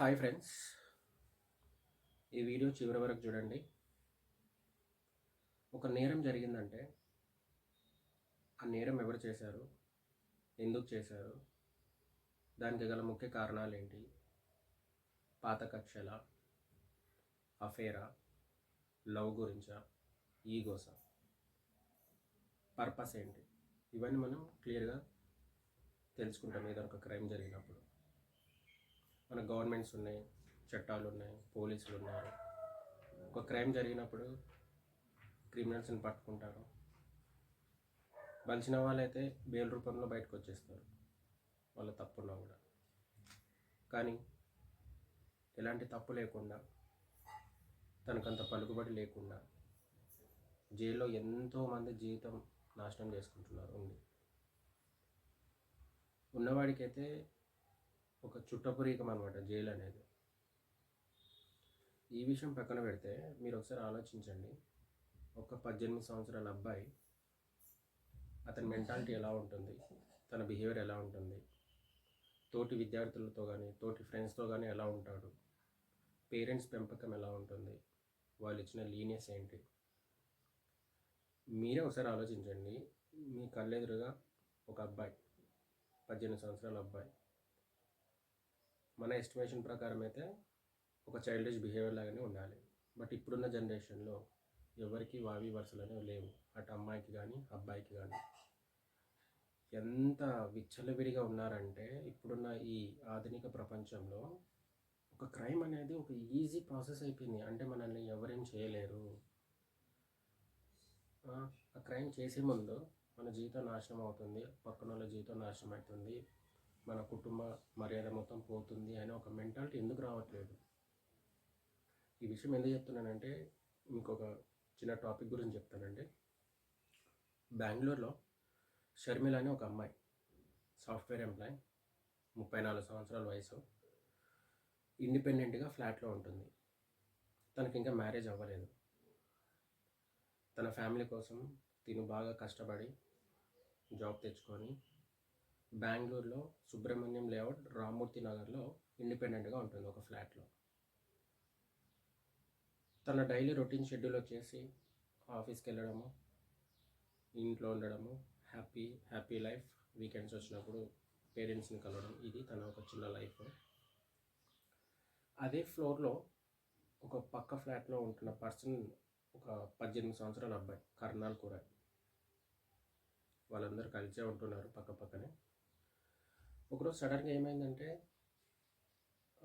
Hi friends. ఈ video చివరి వరకు చూడండి. ఒక నేరం జరిగిందంటే ఆ నేరం ఎవరు చేశారు? ఎందుకు చేశారు? దానికి గల ముఖ్య కారణాలు ఏంటి? పాత కక్షల అఫేరా లవ్ గురించా? ఈగోసా పర్పస్ ఏంటి ఇవన్నీ మనం క్లియర్గా తెలుసుకుంటాం. ఏదో ఒక క్రైమ్ జరిగినప్పుడు. మన గవర్నమెంట్స్ ఉన్నాయి చట్టాలు ఉన్నాయి పోలీసులు ఉన్నారు ఒక క్రైమ్ జరిగినప్పుడు క్రిమినల్స్ని పట్టుకుంటారు. బలిచిన వాళ్ళైతే బెయిల్ రూపంలో బయటకు వచ్చేస్తారు. వాళ్ళ తప్పున్నా కూడా. కానీ ఎలాంటి తప్పు లేకుండా తనకంత పలుకుబడి లేకుండా జైల్లో ఎంతోమంది జీవితం నాశనం చేసుకుంటున్నారు ఉంది. ఉన్నవాడికైతే ఒక చుట్టపురీకం అనమాట జైలు అనేది ఈ విషయం పక్కన పెడితే మీరు ఒకసారి ఆలోచించండి. ఒక పద్దెనిమిది సంవత్సరాల అబ్బాయి అతని మెంటాలిటీ ఎలా ఉంటుంది తన బిహేవియర్ ఎలా ఉంటుంది తోటి విద్యార్థులతో కానీ తోటి ఫ్రెండ్స్తో కానీ ఎలా ఉంటాడు పేరెంట్స్ పెంపకం ఎలా ఉంటుంది వాళ్ళు ఇచ్చిన లీనియస్ ఏంటి మీరే ఒకసారి ఆలోచించండి. మీ కళ్ళెదురుగా ఒక అబ్బాయి పద్దెనిమిది సంవత్సరాల అబ్బాయి. మన ఎస్టిమేషన్ ప్రకారం అయితే ఒక చైల్డిష్ బిహేవియర్ లాగానే ఉండాలి. బట్ ఇప్పుడున్న జనరేషన్లో ఎవరికి వావి వరుసలు అనేవి లేవు. అటు అమ్మాయికి కానీ అబ్బాయికి కానీ ఎంత విచ్చలవిడిగా ఉన్నారంటే ఇప్పుడున్న ఈ ఆధునిక ప్రపంచంలో ఒక క్రైమ్ అనేది ఒక ఈజీ ప్రాసెస్ అయిపోయింది. అంటే మనల్ని ఎవరేం చేయలేరు. ఆ ఆ క్రైమ్ చేసే ముందు మన జీవితం నాశనం అవుతుంది. పక్కన వాళ్ళ జీవితం నాశనం అవుతుంది. మన కుటుంబ మర్యాద మొత్తం పోతుంది అనే ఒక మెంటాలిటీ ఎందుకు రావట్లేదు? ఈ విషయం ఎందుకు చెప్తున్నానంటే ఇంకొక చిన్న టాపిక్ గురించి చెప్తానండి. బెంగళూరులో షర్మిల అని ఒక అమ్మాయి సాఫ్ట్వేర్ ఎంప్లాయ్ ముప్పై నాలుగు సంవత్సరాల వయసు ఇండిపెండెంట్గా ఫ్లాట్లో ఉంటుంది. తనకి ఇంకా మ్యారేజ్ అవ్వలేదు. తన ఫ్యామిలీ కోసం తిను బాగా కష్టపడి జాబ్ తెచ్చుకొని బెంగళూరులో సుబ్రహ్మణ్యం లేఅవుట్ రామూర్తి నగర్లో ఇండిపెండెంట్గా ఉంటుంది ఒక ఫ్లాట్లో. తన డైలీ రొటీన్ షెడ్యూల్ వచ్చేసి ఆఫీస్కి వెళ్ళడము ఇంట్లో ఉండడము హ్యాపీ హ్యాపీ లైఫ్ వీకెండ్స్ వచ్చినప్పుడు పేరెంట్స్ని కలవడం ఇది తన ఒక చిన్న లైఫ్. అదే ఫ్లోర్లో ఒక పక్క ఫ్లాట్లో ఉంటున్న పర్సన్ ఒక పద్దెనిమిది సంవత్సరాల అబ్బాయి కర్నాల్ కూర వాళ్ళందరూ కలిసే ఉంటున్నారు పక్క పక్కనే. ఒకరోజు సడన్గా ఏమైందంటే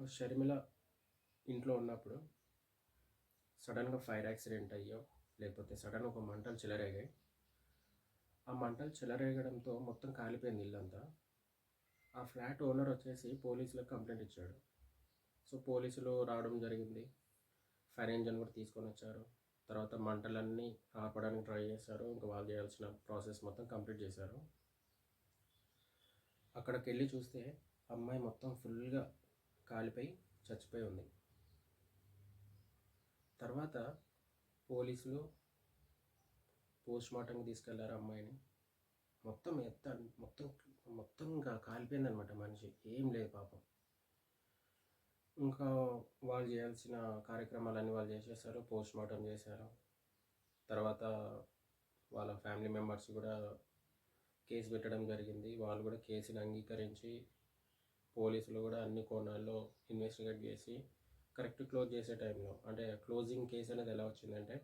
షర్మిల ఇంట్లో ఉన్నప్పుడు సడన్గా ఫైర్ యాక్సిడెంట్ అయ్యో లేకపోతే సడన్ ఒక మంటలు చెలరేగాయి. ఆ మంటలు చెలరేగడంతో మొత్తం కాలిపోయింది ఇల్లంతా. ఆ ఫ్లాట్ ఓనర్ వచ్చేసి పోలీసులకు కంప్లైంట్ ఇచ్చాడు. సో పోలీసులు రావడం జరిగింది. ఫైర్ ఇంజన్ కూడా తీసుకొని వచ్చారు. తర్వాత మంటలన్నీ ఆపడానికి ట్రై చేశారు. ఇంకా వాళ్ళు చేయాల్సిన ప్రాసెస్ మొత్తం కంప్లీట్ చేశారు. అక్కడికి వెళ్ళి చూస్తే అమ్మాయి మొత్తం ఫుల్గా కాలిపోయి చచ్చిపోయి ఉంది. తర్వాత పోలీసులు పోస్ట్ మార్టంకి తీసుకెళ్ళారు అమ్మాయిని. మొత్తం ఎత్త మొత్తం మొత్తం ఇంకా మనిషి. ఏం లేదు పాపం. ఇంకా వాళ్ళు చేయాల్సిన కార్యక్రమాలన్నీ వాళ్ళు చేసేసారు పోస్ట్ మార్టం చేశారు. తర్వాత వాళ్ళ ఫ్యామిలీ మెంబర్స్ కూడా కేసు పెట్టడం జరిగింది. వాళ్ళు కూడా కేసుని అంగీకరించి పోలీసులు కూడా అన్ని కోణాల్లో ఇన్వెస్టిగేట్ చేసి కరెక్ట్ క్లోజ్ చేసే టైంలో అంటే క్లోజింగ్ కేసు అనేది ఎలా వచ్చిందంటే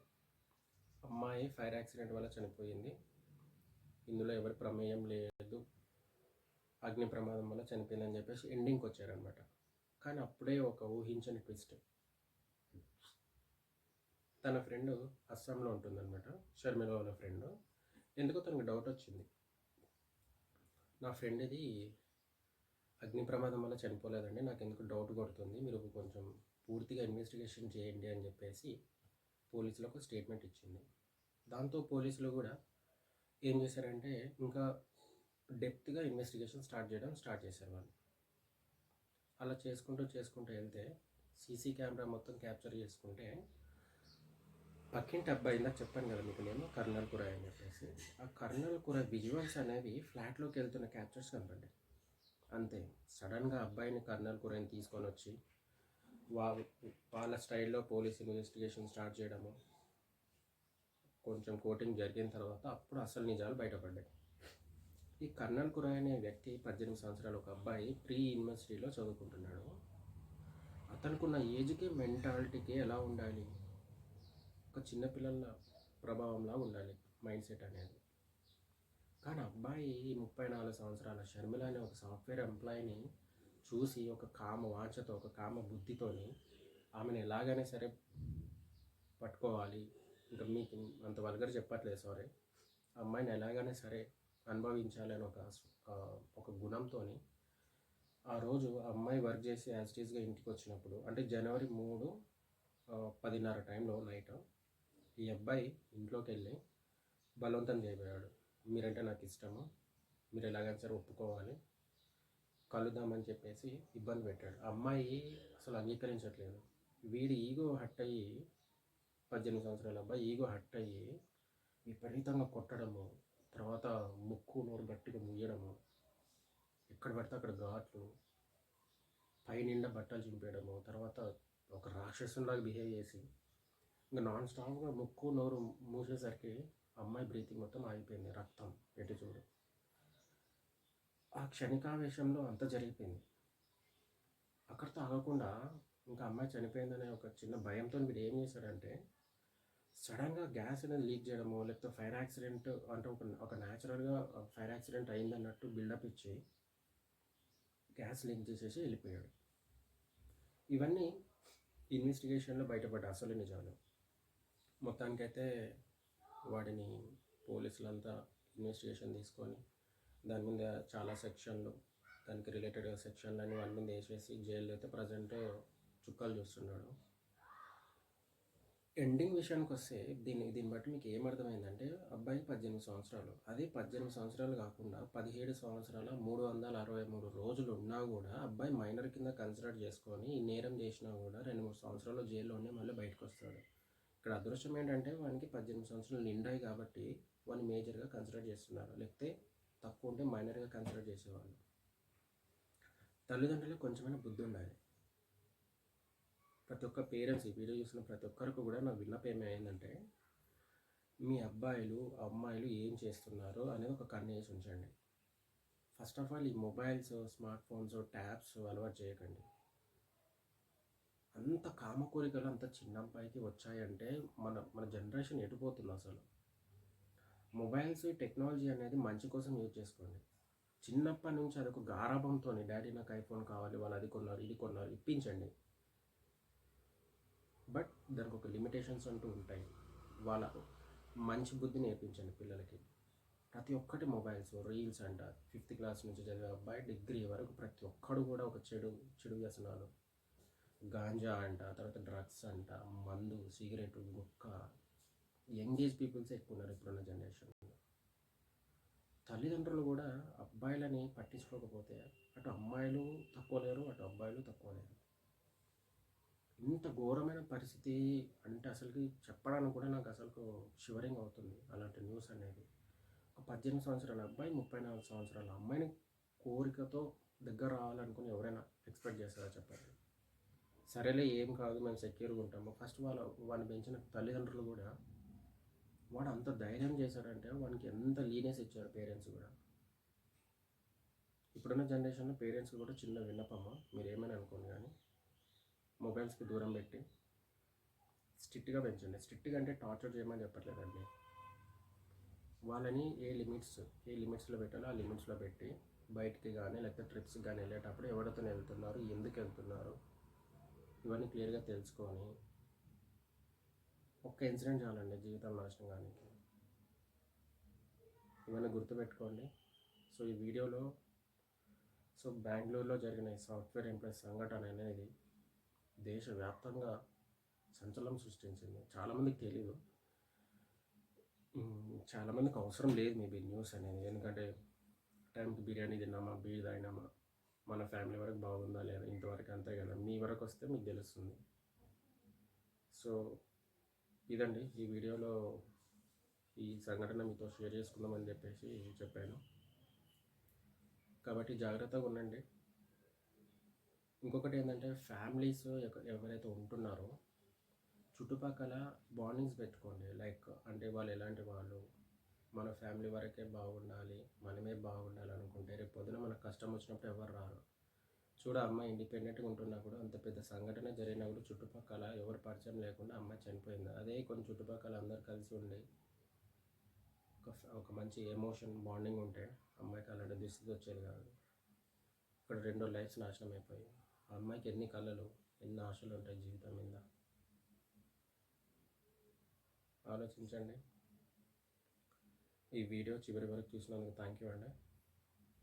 అమ్మాయి ఫైర్ యాక్సిడెంట్ వల్ల చనిపోయింది. ఇందులో ఎవరి ప్రమేయం లేదు. అగ్ని ప్రమాదం వల్ల చనిపోయిందని చెప్పేసి ఎండింగ్కి వచ్చారనమాట కానీ అప్పుడే ఒక ఊహించని ట్విస్ట్ తన ఫ్రెండ్ అస్సాంలో ఉంటుందన్నమాట. షర్మిల వాళ్ళ ఫ్రెండ్ ఎందుకో తనకు డౌట్ వచ్చింది. నా ఫ్రెండ్ది అగ్ని ప్రమాదం వల్ల చనిపోలేదండి. నాకు ఎందుకు డౌట్ కొడుతుంది. మీరు కొంచెం పూర్తిగా ఇన్వెస్టిగేషన్ చేయండి అని చెప్పేసి పోలీసులకు స్టేట్మెంట్ ఇచ్చింది. దాంతో పోలీసులు కూడా ఏం చేశారంటే ఇంకా డెప్త్గా ఇన్వెస్టిగేషన్ స్టార్ట్ చేయడం స్టార్ట్ చేశారు వాళ్ళు. అలా చేసుకుంటూ చేసుకుంటూ వెళ్తే సీసీ కెమెరా మొత్తం క్యాప్చర్ చేసుకుంటే పక్కింటి అబ్బాయి ఇందాక చెప్పాను కదా మీకు నేను కర్నల్ కూర అని చెప్పేసి. ఆ కర్నల్ కూర విజువల్స్ అనేవి ఫ్లాట్లోకి వెళ్తున్న క్యాప్చర్స్ కనపడ్డాయి. అంతే. సడన్గా అబ్బాయిని కర్నల్ కూరని తీసుకొని వచ్చి వా వాళ్ళ స్టైల్లో పోలీస్ ఇన్వెస్టిగేషన్ స్టార్ట్ చేయడము కొంచెం కోటింగ్ జరిగిన తర్వాత అప్పుడు అసలు నిజాలు బయటపడ్డాయి. ఈ కర్నల్ కురాయ్ అనే వ్యక్తి పద్దెనిమిది సంవత్సరాల ఒక అబ్బాయి ప్రీ యూనివర్సిటీలో చదువుకుంటున్నాడు. అతనుకున్న ఏజ్కి మెంటాలిటీకి ఎలా ఉండాలి? ఒక చిన్నపిల్లల ప్రభావంలా ఉండాలి మైండ్ సెట్ అనేది. కానీ అబ్బాయి ముప్పై నాలుగు సంవత్సరాల షర్మిల అనే ఒక సాఫ్ట్వేర్ ఎంప్లాయీని చూసి ఒక కామ వాంఛతో ఒక కామ బుద్ధితోని ఆమెను ఎలాగైనా సరే పట్టుకోవాలి. ఇంకా మీకు అంత వల్గర్ చెప్పట్లేదు సారీ. అమ్మాయిని ఎలాగైనా సరే అనుభవించాలని ఒక ఒక గుణంతో ఆ రోజు ఆ అమ్మాయి వర్క్ చేసి యాజిటీస్గా ఇంటికి వచ్చినప్పుడు అంటే జనవరి మూడు పదిన్నర టైంలో నైట్ ఈ అబ్బాయి ఇంట్లోకి వెళ్ళి బలవంతం చేయబోయాడు. మీరంటే నాకు ఇష్టము. మీరు ఎలాగైనా సరే ఒప్పుకోవాలి. కలుద్దామని చెప్పేసి ఇబ్బంది పెట్టాడు. ఆ అమ్మాయి అసలు అంగీకరించట్లేదు. వీడి ఈగో హట్ అయ్యి పద్దెనిమిది సంవత్సరాల అబ్బాయి ఈగో హట్ అయ్యి విపరీతంగా కొట్టడము తర్వాత ముక్కు నోరు గట్టిగా ముయ్యడము ఎక్కడ పడితే అక్కడ ఘాట్లు పైనిండా బట్టలు చింపేయడము తర్వాత ఒక రాక్షసులాగా బిహేవ్ చేసి ఇంకా నాన్ స్టాప్గా ముక్కు నోరు మూసేసరికి అమ్మాయి బ్రీతింగ్ మొత్తం ఆగిపోయింది రక్తం ఎటు చూడు. ఆ క్షణికావేశంలో అంత జరిగిపోయింది. అక్కడితో ఆగకుండా ఇంకా అమ్మాయి చనిపోయిందనే ఒక చిన్న భయంతో మీరు ఏం చేశారంటే సడన్గా గ్యాస్ అనేది లీక్ చేయడము లేకపోతే ఫైర్ యాక్సిడెంట్ అంటే ఒక ఒక న్యాచురల్గా ఫైర్ యాక్సిడెంట్ అయిందన్నట్టు బిల్డప్ ఇచ్చి గ్యాస్ లీక్ చేసేసి వెళ్ళిపోయాడు. ఇవన్నీ ఇన్వెస్టిగేషన్లో బయటపడ్డ అసలు నిజాలు. మొత్తానికైతే వాడిని పోలీసులంతా ఇన్వెస్టిగేషన్ తీసుకొని దాని మీద చాలా సెక్షన్లు దానికి రిలేటెడ్ సెక్షన్లు అని వాడి మీద వేసేసి జైల్లో అయితే ప్రజెంట్ చుక్కలు చూస్తున్నాడు. ఎండింగ్ విషయానికి వస్తే దీన్ని దీన్ని బట్టి మీకు ఏమర్థమైందంటే అబ్బాయి పద్దెనిమిది సంవత్సరాలు. అదే పద్దెనిమిది సంవత్సరాలు కాకుండా పదిహేడు సంవత్సరాల మూడు వందల అరవై మూడు రోజులు ఉన్నా కూడా అబ్బాయి మైనర్ కింద కన్సిడర్ చేసుకొని ఈ నేరం చేసినా కూడా రెండు మూడు సంవత్సరాలు జైల్లోనే మళ్ళీ బయటకు వస్తాడు. ఇక్కడ అదృష్టం ఏంటంటే వానికి పద్దెనిమిది సంవత్సరాలు నిండాయి కాబట్టి వాడిని మేజర్గా కన్సిడర్ చేస్తున్నారు. లేకపోతే తక్కువ ఉంటే మైనర్గా కన్సిడర్ చేసేవాళ్ళు. తల్లిదండ్రులకు కొంచెమైనా బుద్ధి ఉండాలి. ప్రతి ఒక్క పేరెంట్స్ ఈ వీడియో చూసిన ప్రతి ఒక్కరికి కూడా నా విన్నపం ఏమైందంటే మీ అబ్బాయిలు అమ్మాయిలు ఏం చేస్తున్నారు అనేది ఒక కన్ను వేసి ఉంచండి. ఫస్ట్ ఆఫ్ ఆల్ ఈ మొబైల్స్ స్మార్ట్ ఫోన్స్ ట్యాబ్స్ అలవాటు చేయకండి. అంత కామ కోరికలు అంత చిన్న అబ్బాయికి వచ్చాయంటే మన మన జనరేషన్ ఎటుపోతుంది అసలు? మొబైల్స్ టెక్నాలజీ అనేది మంచి కోసం యూజ్ చేసుకోండి. చిన్నప్పటి నుంచి అదొక గారాభంతో డాడీ నాకు ఐఫోన్ కావాలి వాళ్ళు అది కొన్నారు ఇది కొన్నారు ఇప్పించండి. బట్ దానికి ఒక లిమిటేషన్స్ అంటూ ఉంటాయి. వాళ్ళ మంచి బుద్ధి నేర్పించండి పిల్లలకి. ప్రతి ఒక్కటి మొబైల్స్ రీల్స్ అంట. ఫిఫ్త్ క్లాస్ నుంచి చదివే అబ్బాయి డిగ్రీ వరకు ప్రతి ఒక్కడు కూడా ఒక చెడు చెడు వ్యసనాలు గాంజా అంట తర్వాత డ్రగ్స్ అంట మందు సిగరెట్ గుక్క యంగ్ ఏజ్ పీపుల్స్ ఎక్కువ ఉన్నారు ఇప్పుడున్న జనరేషన్లో. తల్లిదండ్రులు కూడా అబ్బాయిలని పట్టించుకోకపోతే అటు అమ్మాయిలు తక్కువ లేరు అటు అబ్బాయిలు తక్కువ లేరు. ఇంత ఘోరమైన పరిస్థితి అంటే అసలుకి చెప్పడానికి కూడా నాకు అసలు షివరింగ్ అవుతుంది అలాంటి న్యూస్ అనేది. ఒక పద్దెనిమిది సంవత్సరాల అబ్బాయి ముప్పై నాలుగు సంవత్సరాల అమ్మాయిని కోరికతో దగ్గర రావాలనుకుని ఎవరైనా ఎక్స్పెక్ట్ చేస్తారా చెప్పండి? సరేలే ఏం కాదు మేము సెక్యూర్గా ఉంటాము. ఫస్ట్ వాళ్ళ వాడిని పెంచిన తల్లిదండ్రులు కూడా వాడు అంత ధైర్యం చేశాడంటే వానికి ఎంత లీనియస్ ఇచ్చారు పేరెంట్స్ కూడా. ఇప్పుడున్న జనరేషన్లో పేరెంట్స్కి కూడా చిన్న విన్నపమ్మ మీరు ఏమైనా అనుకోండి కానీ మొబైల్స్కి దూరం పెట్టి స్ట్రిక్ట్గా పెంచండి. స్ట్రిక్ట్గా అంటే టార్చర్ చేయమని చెప్పట్లేదండి. వాళ్ళని ఏ లిమిట్స్ ఏ లిమిట్స్లో పెట్టాలో ఆ లిమిట్స్లో పెట్టి బయటికి కానీ లేకపోతే ట్రిప్స్కి కానీ వెళ్ళేటప్పుడు ఎవరితో వెళ్తున్నారు ఎందుకు వెళ్తున్నారు ఇవన్నీ క్లియర్గా తెలుసుకొని ఒక్క ఇన్సిడెంట్ చాలండి జీవితం నాశనం కానీ ఇవన్నీ గుర్తుపెట్టుకోండి. సో ఈ వీడియోలో సో బెంగళూరులో జరిగిన సాఫ్ట్వేర్ ఎంప్లాయీ సంఘటన అనేది దేశవ్యాప్తంగా సంచలనం సృష్టించింది. చాలామందికి తెలియదు చాలామందికి అవసరం లేదు మేబీ న్యూస్ అనేది. ఎందుకంటే టైంకి బిర్యానీ తిన్నామా బీర్ తాగినామా? మన ఫ్యామిలీ వరకు బాగుందా లేదా ఇంతవరకు అంతే కదా? మీ వరకు వస్తే మీకు తెలుస్తుంది. సో ఇదండి ఈ వీడియోలో ఈ సంఘటన మీతో షేర్ చేసుకుందామని చెప్పేసి చెప్పాను. కాబట్టి జాగ్రత్తగా ఉండండి. ఇంకొకటి ఏంటంటే ఫ్యామిలీస్ ఎవరైతే ఉంటున్నారో చుట్టుపక్కల బాండింగ్స్ పెట్టుకోండి. లైక్ అంటే వాళ్ళు ఎలాంటి వాళ్ళు మన ఫ్యామిలీ వరకే బాగుండాలి మనమే బాగుండాలి అనుకుంటే రేపు పొద్దున మనకు కష్టం వచ్చినప్పుడు ఎవరు రారు. చూడ అమ్మాయి ఇండిపెండెంట్గా ఉంటున్నా కూడా అంత పెద్ద సంఘటన జరిగినా కూడా చుట్టుపక్కల ఎవరు పరిచయం లేకుండా అమ్మాయి చనిపోయింది. అదే కొన్ని చుట్టుపక్కల అందరు కలిసి ఉండి ఒక ఒక మంచి ఎమోషన్ బాండింగ్ ఉంటే అమ్మాయికి అలాంటి దుస్థితి వచ్చేది కాదు. ఇక్కడ రెండో లైఫ్స్ నాశనం అయిపోయాయి ఆ అమ్మాయికి ఎన్ని కళలు ఎన్ని ఆశలు ఉంటాయి జీవితం మీద? ఆలోచించండి. ఈ వీడియో చివరి వరకు చూసినందుకు థ్యాంక్ యూ అండి.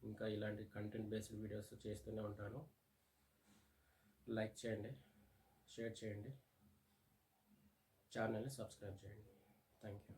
ఇంకా ఇలాంటి కంటెంట్ బేస్డ్ వీడియోస్ చేస్తూనే ఉంటాను. లైక్ చేయండి షేర్ చేయండి. ఛానల్ని సబ్స్క్రైబ్ చేయండి. Thank you